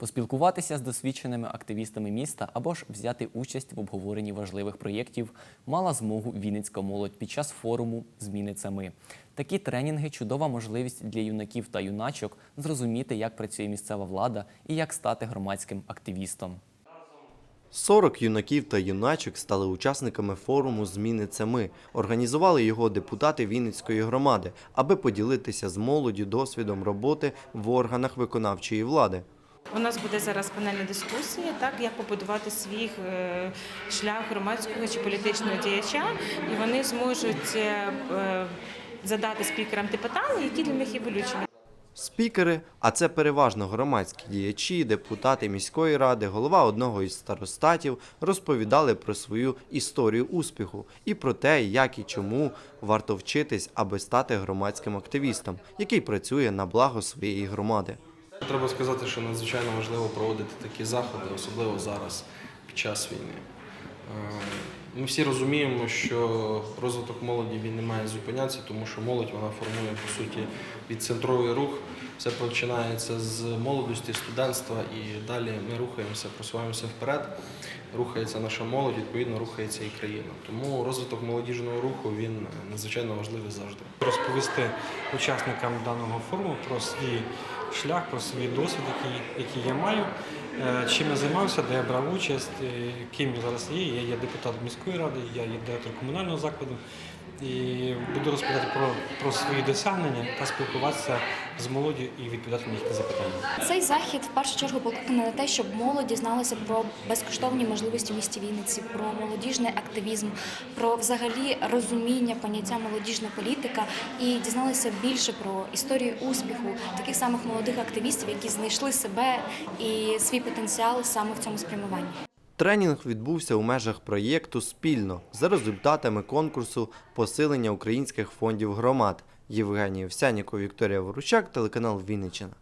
Поспілкуватися з досвідченими активістами міста або ж взяти участь в обговоренні важливих проєктів мала змогу Вінницька молодь під час форуму Зміни це ми. Такі тренінги чудова можливість для юнаків та юначок зрозуміти, як працює місцева влада і як стати громадським активістом. 40 юнаків та юначок стали учасниками форуму Зміни це ми. Організували його депутати Вінницької громади, аби поділитися з молоддю досвідом роботи в органах виконавчої влади. У нас буде зараз панельна дискусія, так як побудувати свій е, шлях громадського чи політичного діяча, і вони зможуть е, е, задати спікерам ті питання, які для них є болючими. Спікери, а це переважно громадські діячі, депутати міської ради, голова одного із старостатів, розповідали про свою історію успіху і про те, як і чому варто вчитись, аби стати громадським активістом, який працює на благо своєї громади. Треба сказати, що надзвичайно важливо проводити такі заходи, особливо зараз, під час війни. Ми всі розуміємо, що розвиток молоді він не має зупинятися, тому що молодь вона формує по суті відцентровий рух. Все починається з молодості, студентства, і далі ми рухаємося, просуваємося вперед. Рухається наша молодь, відповідно рухається і країна. Тому розвиток молодіжного руху він надзвичайно важливий завжди. розповісти учасникам даного форуму про свій шлях, про свій досвід, який, який я маю, е, чим я займався, де я брав участь, е, ким я зараз є. Я є депутат міської ради, я є директор комунального закладу. І буду розповідати про, про свої досягнення та спілкуватися з молоддю і відповідати на їхні запитання. Цей захід в першу чергу покликаний на те, щоб молодь дізналася про безкоштовні можливості в місті Вінниці, про молодіжний активізм, про взагалі розуміння поняття молодіжна політика і дізналися більше про історію успіху таких самих молодих активістів, які знайшли себе і свій потенціал саме в цьому спрямуванні. Тренінг відбувся у межах проєкту спільно за результатами конкурсу посилення українських фондів громад. Євгеній Овсяніков, Вікторія Ворущак, телеканал Вінниччина.